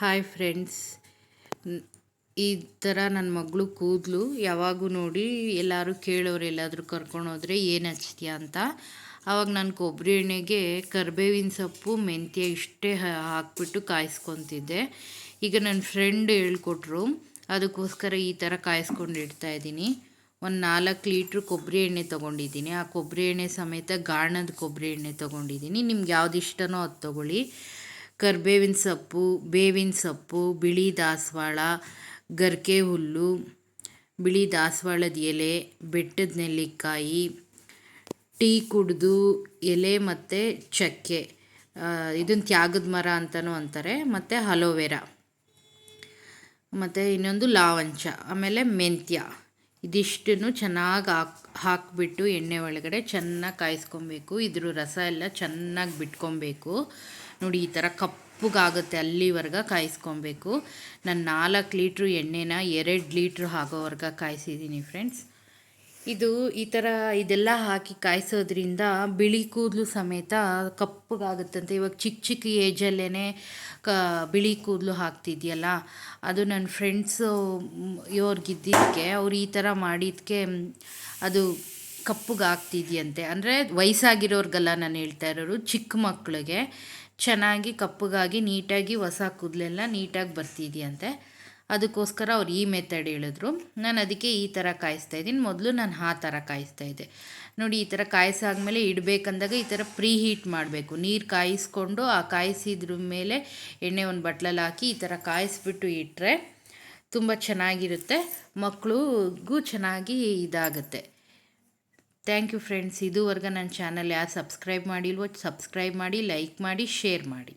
Hi friends ಈ ಥರ ನನ್ನ ಮಗಳು ಕೂದಲು, ಯಾವಾಗೂ ನೋಡಿ ಎಲ್ಲರೂ ಕೇಳೋರು ಎಲ್ಲಾದರೂ ಹೋದರೆ ಏನು ಹಚ್ತೀಯಾ ಅಂತ. ಆವಾಗ ನಾನು ಕೊಬ್ಬರಿ ಎಣ್ಣೆಗೆ ಕರ್ಬೇವಿನ ಸೊಪ್ಪು, ಮೆಂತ್ಯ ಇಷ್ಟೇ ಹಾಕ್ಬಿಟ್ಟು ಕಾಯಿಸ್ಕೊತಿದ್ದೆ. ಈಗ ನನ್ನ ಫ್ರೆಂಡ್ ಹೇಳ್ಕೊಟ್ರು, ಅದಕ್ಕೋಸ್ಕರ ಈ ಥರ ಕಾಯಿಸ್ಕೊಂಡು ಇಡ್ತಾ ಇದ್ದೀನಿ. ಒಂದು ನಾಲ್ಕು ಲೀಟ್ರ್ ಕೊಬ್ಬರಿ ಎಣ್ಣೆ ತೊಗೊಂಡಿದ್ದೀನಿ. ಆ ಕೊಬ್ಬರಿ ಎಣ್ಣೆ ಸಮೇತ ಗಾಣದ ಕೊಬ್ಬರಿ ಎಣ್ಣೆ ತೊಗೊಂಡಿದ್ದೀನಿ. ನಿಮ್ಗೆ ಯಾವ್ದು ಇಷ್ಟನೋ ಅದು ತೊಗೊಳ್ಳಿ. ಕರ್ಬೇವಿನ ಸೊಪ್ಪು, ಬೇವಿನ ಸೊಪ್ಪು, ಬಿಳಿ ದಾಸವಾಳ, ಗರ್ಕೆ ಹುಲ್ಲು, ಬಿಳಿ ದಾಸವಾಳದ ಎಲೆ, ಬೆಟ್ಟದ ನೆಲ್ಲಿಕಾಯಿ, ಟೀ ಕುಡಿದು, ಎಲೆ ಮತ್ತು ಚಕ್ಕೆ. ಇದನ್ನು ತ್ಯಾಗದ ಮರ ಅಂತಲೂ ಅಂತಾರೆ. ಮತ್ತು ಹಲೋವೆರಾ ಮತ್ತು ಇನ್ನೊಂದು ಲಾವಂಚ, ಆಮೇಲೆ ಮೆಂತ್ಯ. ಇದಿಷ್ಟನ್ನು ಚೆನ್ನಾಗಿ ಹಾಕ್, ಹಾಕಿಬಿಟ್ಟು ಎಣ್ಣೆ ಒಳಗಡೆ ಚೆನ್ನಾಗಿ ಕಾಯಿಸ್ಕೊಬೇಕು. ಇದ್ರ ರಸ ಎಲ್ಲ ಚೆನ್ನಾಗಿ ಬಿಟ್ಕೊಬೇಕು. ನೋಡಿ, ಈ ಥರ ಕಪ್ಪಗಾಗುತ್ತೆ ಅಲ್ಲಿವರೆಗೆ ಕಾಯಿಸ್ಕೊಬೇಕು. ನಾನು ನಾಲ್ಕು ಲೀಟ್ರು ಎಣ್ಣೆನ ಎರಡು ಲೀಟ್ರ್ ಆಗೋವರೆಗೆ ಕಾಯಿಸಿದ್ದೀನಿ ಫ್ರೆಂಡ್ಸ್ ಇದು ಈ ಥರ ಇದೆಲ್ಲ ಹಾಕಿ ಕಾಯಿಸೋದ್ರಿಂದ ಬಿಳಿ ಕೂದಲು ಸಮೇತ ಕಪ್ಪಗಾಗುತ್ತಂತೆ. ಇವಾಗ ಚಿಕ್ಕ ಚಿಕ್ಕ ಏಜಲ್ಲೇ ಕ ಬಿಳಿ ಕೂದಲು ಹಾಕ್ತಿದ್ಯಲ್ಲ, ಅದು ನನ್ನ ಫ್ರೆಂಡ್ಸು ಇವ್ರಿಗಿದ್ದಕ್ಕೆ ಅವ್ರು ಈ ಥರ ಮಾಡಿದ್ದಕ್ಕೆ ಅದು ಕಪ್ಪಗಾಗ್ತಿದ್ಯಂತೆ. ಅಂದರೆ ವಯಸ್ಸಾಗಿರೋರ್ಗೆಲ್ಲ ನಾನು ಹೇಳ್ತಾ ಇರೋರು ಚಿಕ್ಕ ಮಕ್ಕಳಿಗೆ ಚೆನ್ನಾಗಿ ಕಪ್ಪಗಾಗಿ ನೀಟಾಗಿ ಹೊಸ ಕೂದಲೆಲ್ಲ ನೀಟಾಗಿ ಬರ್ತಿದೆಯಂತೆ. ಅದಕ್ಕೋಸ್ಕರ ಅವ್ರು ಈ ಮೆಥಡ್ ಹೇಳಿದ್ರು. ನಾನು ಅದಕ್ಕೆ ಈ ಥರ ಕಾಯಿಸ್ತಾ ಇದ್ದೀನಿ. ಮೊದಲು ನಾನು ಆ ಥರ ಕಾಯಿಸ್ತಾ ಇದ್ದೆ. ನೋಡಿ, ಈ ಥರ ಕಾಯಿಸಾದ್ಮೇಲೆ ಇಡಬೇಕಂದಾಗ ಈ ಥರ ಪ್ರೀ ಹೀಟ್ ಮಾಡಬೇಕು. ನೀರು ಕಾಯಿಸ್ಕೊಂಡು ಆ ಕಾಯಿಸಿದ್ರ ಮೇಲೆ ಎಣ್ಣೆ ಒಂದು ಬಟ್ಲಲ್ಲಿ ಹಾಕಿ ಈ ಥರ ಕಾಯಿಸ್ಬಿಟ್ಟು ಇಟ್ಟರೆ ತುಂಬ ಚೆನ್ನಾಗಿರುತ್ತೆ. ಮಕ್ಕಳಿಗೂ ಚೆನ್ನಾಗಿ ಇದಾಗುತ್ತೆ. Thank you friends. ಇದುವರೆಗೂ ನನ್ನ ಚಾನಲ್ ಯಾರು ಸಬ್ಸ್ಕ್ರೈಬ್ ಮಾಡಿಲ್ವೋ, ಸಬ್ಸ್ಕ್ರೈಬ್ ಮಾಡಿ, ಲೈಕ್ ಮಾಡಿ, ಶೇರ್ ಮಾಡಿ.